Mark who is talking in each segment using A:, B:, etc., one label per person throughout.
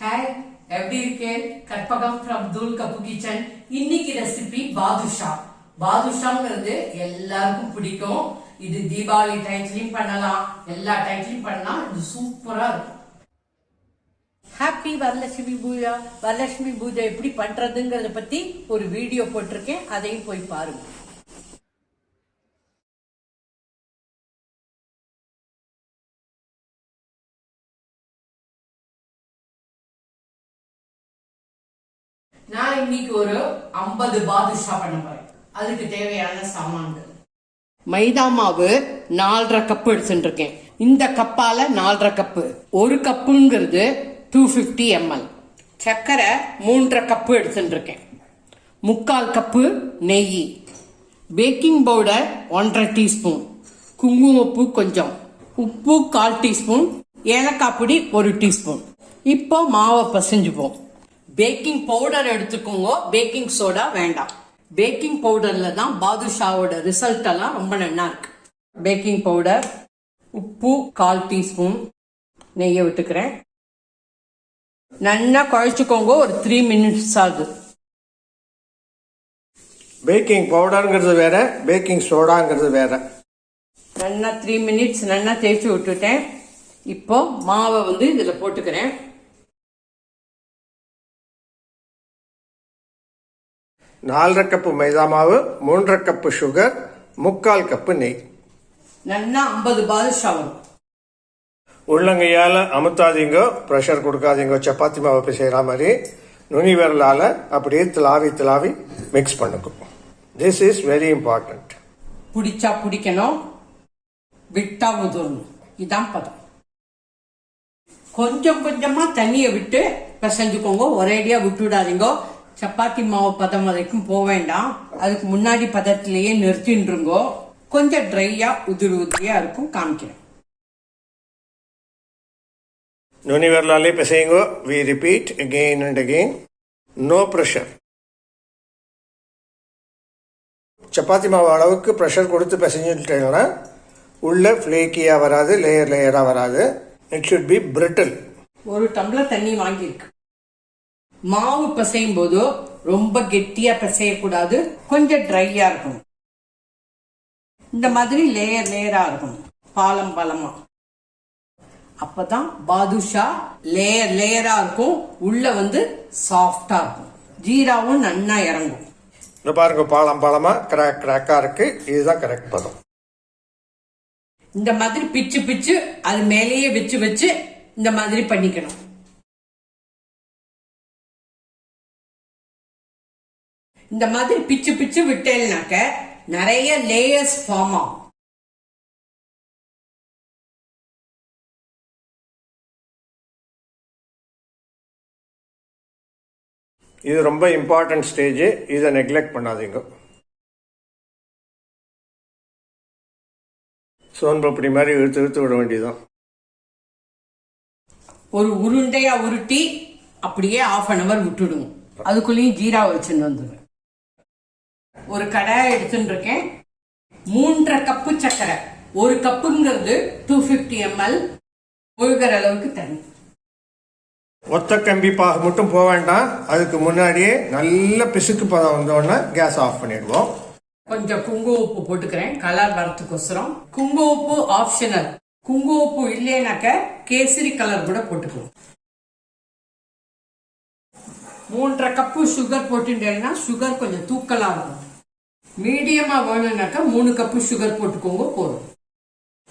A: Hi எப்படி இருக்கேன் Karpagam from Dhool cup kitchen இன்னைக்கு ரெசிபி பாதுஷா. பாதுஷாங்கிறது எல்லாருக்கும் பிடிக்கும். இது தீபாவளி டைம்ஸ்லயும் பண்ணலாம். எல்லா டைம்ஸ்லயும் பண்ணலாம் இது சூப்பரா இருக்கும். ஹாப்பி வரலட்சுமி பூஜா. வரலட்சுமி பூஜை எப்படி பண்றதுங்கிறத பத்தி ஒரு வீடியோ போட்டிருக்கேன். அதையும் போய் பாருங்க. இன்னைக்கு ஒரு ஐம்பது பாதுஷா பண்ண போறேன் அதுக்கு தேவையான சாமான்கள். மைதா மாவு நாலரை கப்பு எடுத்துருக்கேன் இந்த கப்பால நாலரை கப்பு. ஒரு கப்புங்கிறது டூ ஃபிஃப்டி எம்எல் சர்க்கரை மூன்றரை கப்பு எடுத்துருக்கேன் இருக்கேன் முக்கால் கப்பு நெய். பேக்கிங் பவுடர் ஒன்றரை டீஸ்பூன். குங்குமப்பூ கொஞ்சம். உப்பு கால் டீஸ்பூன். ஏலக்காய் பொடி ஒரு டீஸ்பூன். இப்போ மாவை பசைஞ்சுப்போம். பேக்கிங் பவுடர் எடுத்துக்கோங்க. பேக்கிங் சோடா வேண்டாம். பேக்கிங் பவுடர்ல தான் பாதுஷாவோட ரிசல்ட் எல்லாம் ரொம்ப நல்லா இருக்கு. பேக்கிங் பவுடர் உப்பு கால் டீஸ்பூன் நெய்யை விட்டுக்கிறேன். நல்லா குழைச்சிக்கோங்க. ஒரு த்ரீ மினிட்ஸ் ஆகுது.
B: பேக்கிங் பவுடருங்கிறது வேற பேக்கிங் சோடாங்கிறது வேற.
A: நல்லா த்ரீ மினிட்ஸ் நல்லா தேய்ச்சி விட்டுட்டேன். இப்போ மாவை வந்து இதுல போட்டுக்கிறேன்.
B: நாலரை கப்பு மைதா மாவு மூன்றரை கப்பு சுகர் முக்கால் கப்பு நெய்.
A: நல்லா ஐம்பது பாதுஷா வரும்
B: உள்ளங்கையால் அமுத்தாதீங்க ப்ரெஷர் கொடுக்காதீங்க சப்பாத்தி மாவு போய் செய்கிற மாதிரி நுனி விரலால அப்படியே திலாவி திலாவி மிக்ஸ் பண்ணுங்க. திஸ் இஸ் வெரி இம்பார்ட்டன்ட்
A: பிடிச்சா பிடிக்கணும் விட்டா உதிரணும் இதான் பதம். கொஞ்சம் கொஞ்சமா தண்ணியை விட்டு பிசைஞ்சுக்கோங்க. ஒரேடியா விட்டு விடாதீங்க சப்பாத்தி மாவு பதம் வரைக்கும் போக வேண்டாம். அதுக்கு முன்னாடி பதத்திலேயே நிறுத்தின்றுங்கோ. கொஞ்சம் ட்ரையா உதிரி உதிரியா இருக்கும் காமிக்கிறேன்.
B: நுனி விரலாலே பிசையுங்க. We repeat again and again. No pressure chapati மாவு அளவுக்கு ப்ரெஷர் கொடுத்து பிசைஞ்சுட்டீங்கன்னா உள்ள ஃப்ளேக்கியாக வராது லேயர் லேயராக வராது. இட் ஷுட் பி பிரிட்டில்
A: ஒரு டம்ளர் தண்ணி வாங்கியிருக்கு. மாவு பிசையும் போது ரொம்ப கெட்டியா பிசையக்கூடாது. கொஞ்சம் ட்ரையா இருக்கணும். இந்த மாதிரி லேயர் லேயரா இருக்கணும். பாலம் பாலமா. அப்பதான் பாதுஷா லேயர் லேயரா இருக்கும். உள்ள வந்து சாஃப்டா இருக்கும். ஜீராவும் நன்னா இறங்கும்.
B: இந்த பாருங்க பாலம் பாலமாக கிராக் கிராக்காக இருக்கு. இதுதான் கரெக்ட் பதம்.
A: இந்த மாதிரி பிச்சு பிச்சு அது மேலேயே வச்சு வச்சு இந்த மாதிரி பண்ணிக்கணும். இந்த மாதிரி பிச்சு பிச்சு விட்டேன்னாக்க நிறைய லேயர்ஸ் ஃபார்ம் ஆகும்.
B: இது ரொம்ப இம்பார்ட்டன்ட் ஸ்டேஜ் இதை நெக்லெக்ட் பண்ணாதீங்க. சோன் பப்படி மாதிரி இழுத்து இழுத்து விட வேண்டியதுதான்.
A: ஒரு உருண்டையா உருட்டி அப்படியே ஆஃப் அன் அவர் விட்டுடுவோம் அதுக்குள்ளேயும் ஜீரா வச்சுன்னு வந்துடுவேன் ஒரு கடாயை எடுத்துட்டு இருக்கேன் மூன்றரை கப்பு சர்க்கரை. ஒரு கப்புங்கிறது டூ பிப்டி எம்எல் முழுகிற அளவுக்கு தண்ணி.
B: ஒத்த கம்பி பாகு மட்டும் போக வேண்டாம். அதுக்கு முன்னாடியே நல்ல பிசுக்கு பதம் வந்தோடனே கேஸ் ஆஃப் பண்ணிடுவோம்.
A: கொஞ்சம் குங்கும உப்பு போட்டுக்கிறேன். கலர் வரத்துக்கோசரம். குங்கும உப்பு ஆப்ஷனல் குங்கும உப்பு இல்லைனாக்க கேசரி கலர் கூட போட்டுக்கலாம். மூன்றரை கப்பு சுகர் போட்டுட்டேன்னா சுகர் கொஞ்சம் தூக்கலா இருக்கும். மீடியமா வேணும்னாக்கா மூணு கப்பு சுகர் போட்டுக்கோங்க போதும்.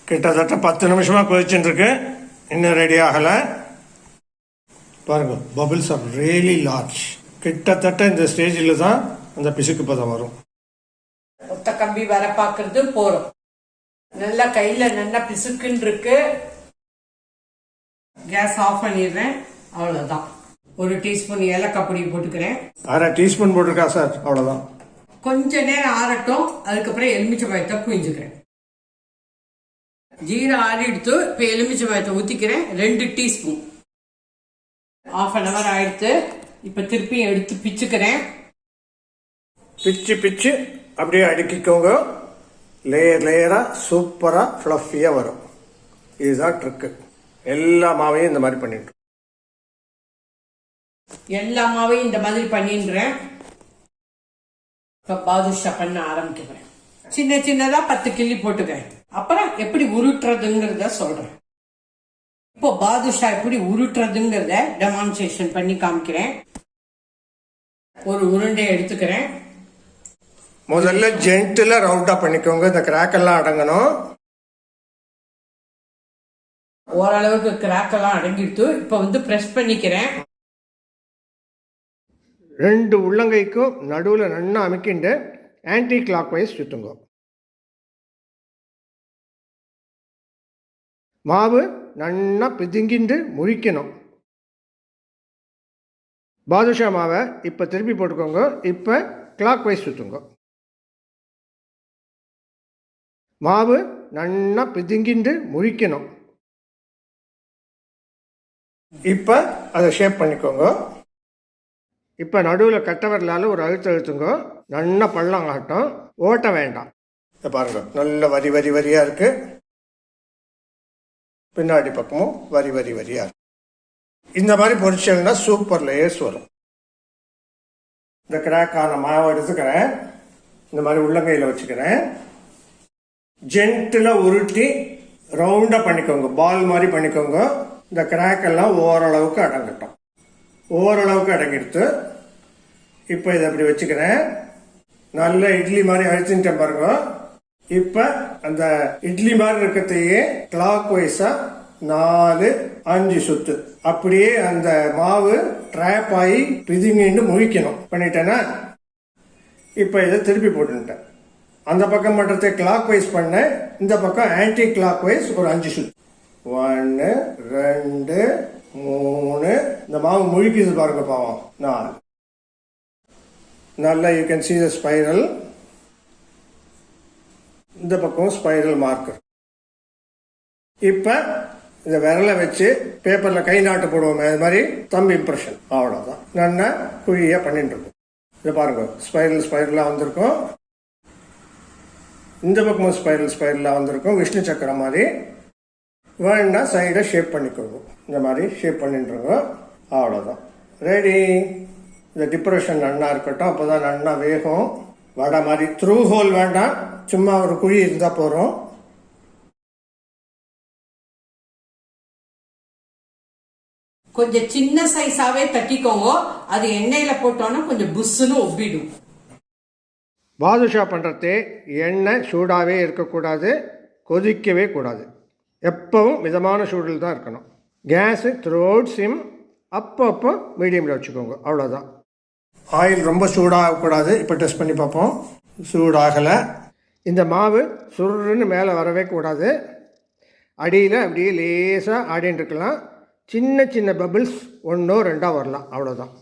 B: கிட்டத்தட்ட பத்து நிமிஷமா கொதிச்சுட்டு இருக்கு இன்னும் ரெடி ஆகல. பாருங்க பபிள்ஸ் ஆர் ரியலி லார்ஜ் கிட்டத்தட்ட இந்த ஸ்டேஜில் தான் அந்த பிசுக்கு பதம் வரும்.
A: ஒத்த கம்பி வர பாக்குறது போறோம் நல்லா கையில நல்லா பிசுக்குன்னு இருக்கு கேஸ் ஆஃப் பண்ணிடுறேன். அவ்வளவுதான். ஒரு டீஸ்பூன் ஏலக்காய் பொடி போட்டுக்கிறேன்.
B: அரை டீஸ்பூன் போட்டிருக்கா சார் அவ்வளோதான்
A: கொஞ்ச நேரம் ஆறட்டும். அதுக்கப்புறம் எலுமிச்சை பழத்தை புரிஞ்சுக்கிறேன் ஜீரா ஆறிடுத்து இப்ப எலுமிச்சை பழத்தை ஊத்திக்கிறேன். ரெண்டு டீஸ்பூன். ஆஃப் அன் அவர் ஆயிடுத்து. இப்ப திருப்பியும் எடுத்து பிச்சுக்கிறேன்.
B: பிச்சு பிச்சு அப்படியே அடுக்கிக்கோங்க. லேயர் லேயராக சூப்பராக ஃப்ளஃபியாக வரும். இதுதான் ட்ரிக்கு எல்லா மாவையும் இந்த மாதிரி பண்ணிட்டு.
A: எல்லா மாவையும் இந்த மாதிரி பண்ணிடுறேன். இப்ப பாதுஷா பண்ண ஆரம்பிக்கிறேன். சின்ன சின்னதா பத்து கிள்ளி போட்டுக்கிறேன் அப்புறம் எப்படி உருட்டுறதுங்கிறத சொல்றேன். இப்போ பாதுஷா எப்படி உருட்டுறதுங்கிறத டெமான்ஸ்ட்ரேஷன் பண்ணி காமிக்கிறேன். ஒரு உருண்டை எடுத்துக்கிறேன்.
B: முதல்ல ஜென்டில் ரவுண்டாக பண்ணிக்கோங்க. இந்த கிராக் எல்லாம் அடங்கணும்.
A: ஓரளவுக்கு கிராக் எல்லாம் அடங்கிடுத்து இப்போ வந்து பிரஸ் பண்ணிக்கிறேன்.
B: ரெண்டு உள்ளங்கைக்கும் நடுவில் நன்னா அமைக்கிண்டு ஆன்டி கிளாக் வைஸ் சுற்றுங்க மாவு நன்னா பிதுங்கிண்டு முழிக்கணும் பாதுஷா மாவை இப்போ திருப்பி போட்டுக்கோங்க. இப்போ கிளாக் வைஸ் சுற்றுங்க மாவு நன்னா பிதுங்கிண்டு முழிக்கணும் இப்போ அதை ஷேப் பண்ணிக்கோங்க. இப்போ நடுவில் கட்ட ஒரு அழுத்த அழுத்துங்கோ நல்லா பள்ளம் ஆகட்டும் ஓட்ட வேண்டாம். இதை பாருங்க. நல்ல வரி வரி வரியாக இருக்கு. பின்னாடி பக்கமும் வரி வரி வரியாக இருக்கு. இந்த மாதிரி பொரிச்சல்னா சூப்பர் லேயர்ஸ் வரும். இந்த கிராக்கான மாவை எடுத்துக்கிறேன். இந்த மாதிரி உள்ளங்கையில் வச்சுக்கிறேன். ஜென்டில் உருட்டி ரவுண்டாக பண்ணிக்கோங்க. பால் மாதிரி பண்ணிக்கோங்க. இந்த கிராக்கெல்லாம் ஓரளவுக்கு அடங்கட்டும். ஓரளவுக்கு அடங்கிடுத்து. இப்போ இதை அப்படி வச்சுக்கிறேன். நல்ல இட்லி மாதிரி அழிச்சுட்டேன் பாருங்க. இப்போ அந்த இட்லி மாதிரி இருக்கிறதையே கிளாக் வைஸா நாலு அஞ்சு சுத்து. அப்படியே அந்த மாவு ட்ராப் ஆகி பிதுங்கின்னு முழிக்கணும். பண்ணிட்டேன்னா இப்போ இதை திருப்பி போட்டுட்டேன் அந்த பக்கம் பண்றதை கிளாக் வைஸ் பண்ணேன் இந்த பக்கம் ஆன்டி கிளாக் வைஸ் ஒரு அஞ்சு சுத்து. ஒன்று ரெண்டு மூணு. இந்த மாவு முழுக்கிது பாருங்க பாவம். நாலு. நல்லா you can see the spiral இந்த பக்கம் ஸ்பைரல் மார்க்கர் இப்போ இந்த விரலை வச்சு பேப்பரில் கை நாட்டு போடுவோமே அது மாதிரி தம் இம்ப்ரெஷன் அவ்வளோதான் நல்லா குழியாக பண்ணிட்டு இருக்கும். இதை பாருங்க. ஸ்பைரல் ஸ்பைரலாக வந்திருக்கும். இந்த பக்கமும் ஸ்பைரல் ஸ்பைரலாக வந்திருக்கும். விஷ்ணு சக்கரம் மாதிரி. வேணுன்னா சைடை ஷேப் பண்ணிக்கோங்க. இந்த மாதிரி ஷேப் பண்ணிட்டுருங்க அவ்வளோதான் ரெடி இந்த டிப்ரெஷன் நன்னா இருக்கட்டும் அப்போ தான் நன்னா வேகும் வடை மாதிரி. த்ரூ ஹோல் வேண்டாம். சும்மா ஒரு குழி இருந்தால் போகிறோம்
A: கொஞ்சம் சின்ன சைஸாவே தட்டிக்கோங்க. அது எண்ணெயில போட்டோன்னா கொஞ்சம் புஷ்ஷுன்னு ஒப்பிடும்.
B: பாதுஷா பண்ணுறது எண்ணெய் சூடாகவே இருக்கக்கூடாது கொதிக்கவே கூடாது. எப்பவும் மிதமான சூடில் தான் இருக்கணும். கேஸு த்ரோட் சிம் அப்பப்போ மீடியமில் வச்சுக்கோங்க. அவ்வளோதான் ஆயில் ரொம்ப சூடாகக்கூடாது. இப்போ டெஸ்ட் பண்ணி பார்ப்போம். சூடாகலை. இந்த மாவு சுருன்னு மேலே வரவே கூடாது. அடியில் அப்படியே லேசாக ஆடின்னு இருக்கலாம். சின்ன சின்ன பபிள்ஸ் ஒன்றோ ரெண்டோ வரலாம். அவ்வளோதான்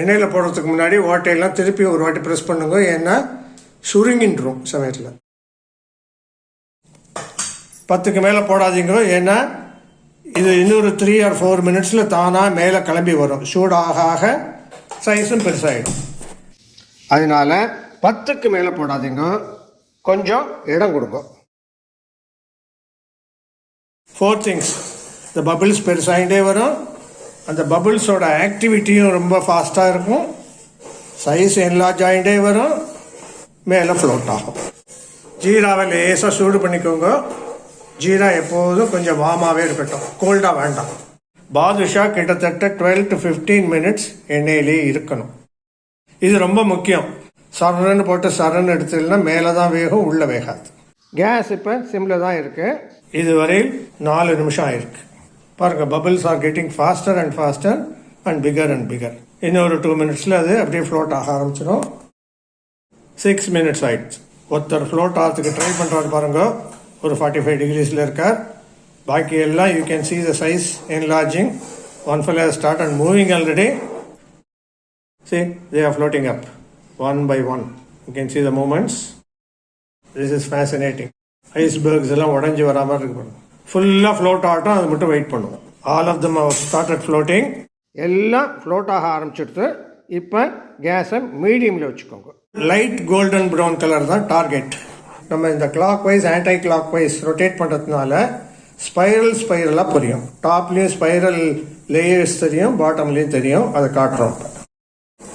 B: எண்ணெயில் போடுறதுக்கு முன்னாடி ஓட்டையெல்லாம் திருப்பி ஒரு வாட்டி ப்ரெஸ் பண்ணுங்க. ஏன்னா சுருங்கின்றோம் சமயத்தில். பத்துக்கு மேலே போடாதீங்க ஏன்னா இது இன்னொரு த்ரீ ஆர் ஃபோர் மினிட்ஸில் தானாக மேலே கிளம்பி வரும். சூடாக ஆக சைஸும் பெருசாகிடும் அதனால் பத்துக்கு மேலே போடாதீங்க. கொஞ்சம் இடம் கொடுங்க. ஃபோர் திங்ஸ் இந்த பபிள்ஸ் பெருசாகிட்டே வரும். அந்த பபிள்ஸோட ஆக்டிவிட்டியும் ரொம்ப ஃபாஸ்ட்டாக இருக்கும். சைஸ் என்லார்ஜ் ஆகிட்டே வரும். மேலே ஃப்ளோட் ஆகும். ஜீராவை லேசாக சூடு பண்ணிக்கோங்க. ஜீரா எப்போதும் கொஞ்சம் வாமாகவே இருக்கட்டும். கோல்டாக வேண்டாம். பாதுஷா கிட்டத்தட்ட டுவெல் டு ஃபிஃப்டீன் மினிட்ஸ் எண்ணெயிலே இருக்கணும். இது ரொம்ப முக்கியம். சரன்னு போட்டு சரன்னு எடுத்ததுன்னா மேலே தான் வேகும் உள்ளே வேகாது. கேஸ் இப்போ சிம்மில் தான் இருக்கு. இதுவரையில் நாலு நிமிஷம் ஆயிருக்கு. பாருங்க bubbles are getting faster and faster and bigger and bigger இன்னும் ஒரு டூ மினிட்ஸில் அது அப்படியே ஃப்ளோட் ஆக ஆரம்பிச்சிடும். சிக்ஸ் மினிட்ஸ் ஆயிடுச்சு. ஒருத்தர் ஃப்ளோட் ஆகிறதுக்கு ட்ரை பண்ணுறாரு பாருங்க. ஒரு ஃபார்ட்டி ஃபைவ் டிகிரிஸில் இருக்கார். பாக்கி எல்லாம் you can see the size enlarging. One fellow start and moving already see they are floating up one by one you can see the moments this is fascinating icebergs எல்லாம் உடஞ்சி வரா மாதிரி இருக்கு ஃபுல்லாக float ஆகட்டும் அது மட்டும் வெயிட் பண்ணுவோம். All of them started floating எல்லாம் ஃப்ளோட் ஆக ஆரம்பிச்சிடுது இப்போ கேஸை மீடியமில் வச்சுக்கோங்க. லைட் கோல்டன் ப்ரௌன் கலர் தான் டார்கெட் நம்ம இந்த clockwise anticlockwise rotate பண்ணுறதுனால ஸ்பைரல் ஸ்பைரலாக புரியும் டாப்லேயும் ஸ்பைரல் லேயர்ஸ் தெரியும் பாட்டம்லேயும் தெரியும் அதை காட்டுறோம்.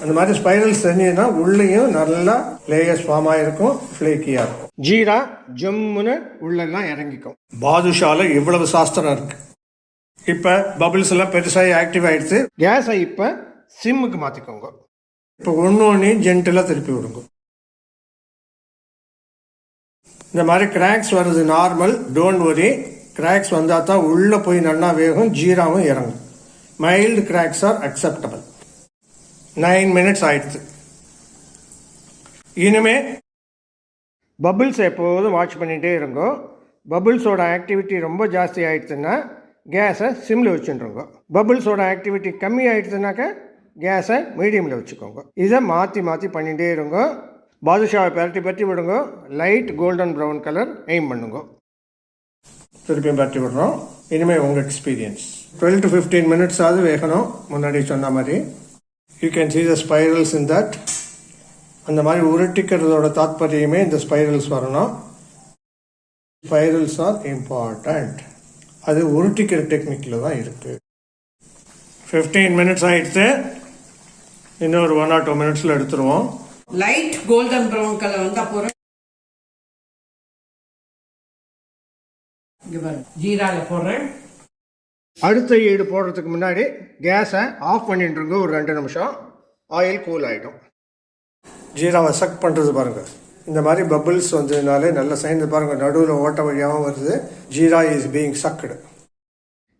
B: அந்த மாதிரி ஸ்பைரல்ஸ் தெரிஞ்சதுன்னா உள்ளேயும் நல்லா லேயர்ஸ் ஃபார்ம் ஆகிருக்கும் ஃப்ளேக்கியாக இருக்கும். ஜீரா ஜம்முன்னு உள்ளெல்லாம் இறங்கிக்கும். பாதுஷால இவ்வளவு சாஸ்திரம் இருக்கு. இப்போ பபிள்ஸ் எல்லாம் பெருசாகி ஆக்டிவ் ஆயிடுச்சு. கேஸை இப்போ சிம்முக்கு மாற்றிக்கோங்க இப்போ ஒன்று ஒன்றையும் ஜென்டலாக திருப்பி விடுங்க. இந்த மாதிரி கிராக்ஸ் வருது நார்மல் டோன்ட் வரி கிராக்ஸ் வந்தால் தான் உள்ளே போய் நல்லா வேகும் ஜீராவும் இறங்கும். Mild cracks are acceptable nine minutes ஆயிடுச்சு. இனிமே பபுள்ஸ் எப்போதும் வாட்ச் பண்ணிகிட்டே இருங்கோ. பபுள்ஸோட ஆக்டிவிட்டி ரொம்ப ஜாஸ்தி ஆயிடுச்சுன்னா கேஸை சிம்மில் வச்சுருங்க பபுள்ஸோட ஆக்டிவிட்டி கம்மி ஆயிடுச்சுனாக்கா கேஸை மீடியமில் வச்சுக்கோங்க. இதை மாற்றி மாற்றி பண்ணிகிட்டே இருங்க. பாதுஷாவை பரட்டி பற்றி விடுங்க. Light golden brown colour aim பண்ணுங்க. திருப்பியும் பரட்டி விடுறோம். இனிமேல் உங்கள் experience twelve to fifteen minutes ஆகுது வேகணும். முன்னாடி சொன்ன மாதிரி. You can see the spirals in that அந்த மாதிரி உருட்டிக்கிறதோட தாத்பரியமே இந்த ஸ்பைரல்ஸ் வரணும். ஸ்பைரல்ஸ் ஆர் இம்பார்ட்டண்ட் அது உருட்டிக்கிற டெக்னிக்கில் தான் இருக்குது ஃபிஃப்டீன் மினிட்ஸ் ஆகிடுச்சு இன்னும் ஒரு ஒன் ஆர் டூ மினிட்ஸில் எடுத்துருவோம்.
A: லைட் கோல்டன் ப்ரௌன் கலர் வந்தா போறோம் இங்க பாருங்க. ஜீரால போடுறேன்.
B: அடுத்த ஈடு போடுறதுக்கு முன்னாடி கேஸை ஆஃப் பண்ணிட்டு இருங்க ஒரு ரெண்டு நிமிஷம். ஆயில் கூல் ஆகிடும் ஜீராவை சக் பண்ணுறது பாருங்க. இந்த மாதிரி பபிள்ஸ் வந்ததுனாலே நல்ல சைன் பாருங்க நடுவில் ஓட்ட வழியாகவும் வருது. ஜீரா இஸ் பீயிங் சக்குடு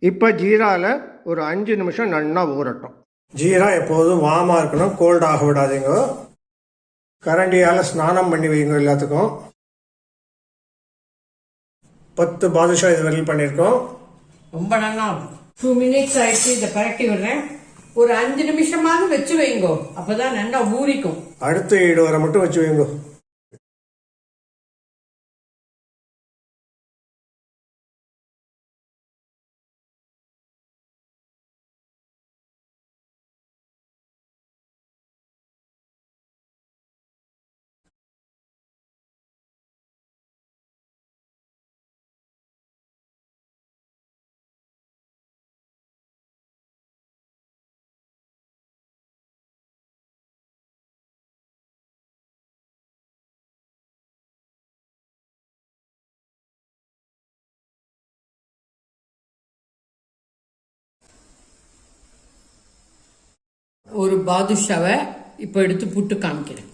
B: இப்போ ஜீராவில் ஒரு அஞ்சு நிமிஷம் நல்லா ஊறட்டும். ஜீரா எப்போதும் வாமாக இருக்கணும் கோல்ட் ஆக விடாதீங்க. கரண்டியால் ஸ்நானம் பண்ணி வைங்க எல்லாத்துக்கும். பத்து பாதுஷா இது வரையில் பண்ணியிருக்கோம்.
A: ரொம்ப நல்லா டூ மினிட்ஸ் ஆயிடுச்சு இதை பரட்டி விடுறேன். ஒரு அஞ்சு நிமிஷமாவது வச்சு வைங்கோ. அப்பதான் நல்லா ஊறிக்கும்.
B: அடுத்த ஈடு வரை மட்டும் வச்சு வைங்க.
A: பாதுஷாவை இப்போ எடுத்து புட்டு காமிக்கிறேன்.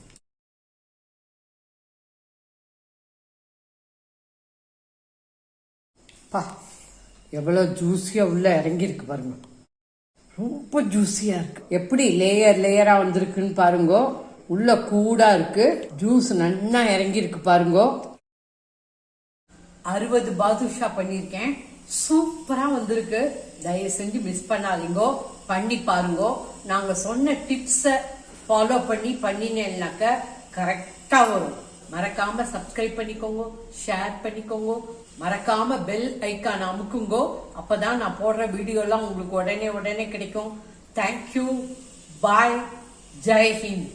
A: பா எவ்வளோ ஜூஸியாக உள்ள இறங்கியிருக்கு பாருங்க. ரொம்ப ஜூஸியாக இருக்கு. எப்படி லேயர் லேயராக வந்திருக்குன்னு பாருங்கோ. உள்ள கூடா இருக்கு. ஜூஸ் நல்லா இறங்கியிருக்கு பாருங்கோ. அறுபது பாதுஷா பண்ணியிருக்கேன். சூப்பரா வந்திருக்கு. தயவு செஞ்சு மிஸ் பண்ணாதீங்கோ. பண்ணி பாருங்க. நாங்க சொன்ன டிப்ஸ ஃபாலோ பண்ணி பண்ணினேன்னாக்க கரெக்டா வரும். மறக்காம சப்ஸ்கிரைப் பண்ணிக்கோங்க ஷேர் பண்ணிக்கோங்க. மறக்காம பெல் ஐக்கான் அமுக்குங்கோ. அப்பதான் நான் போடுற வீடியோலாம் உங்களுக்கு உடனே உடனே கிடைக்கும். Thank you bye Jai Hind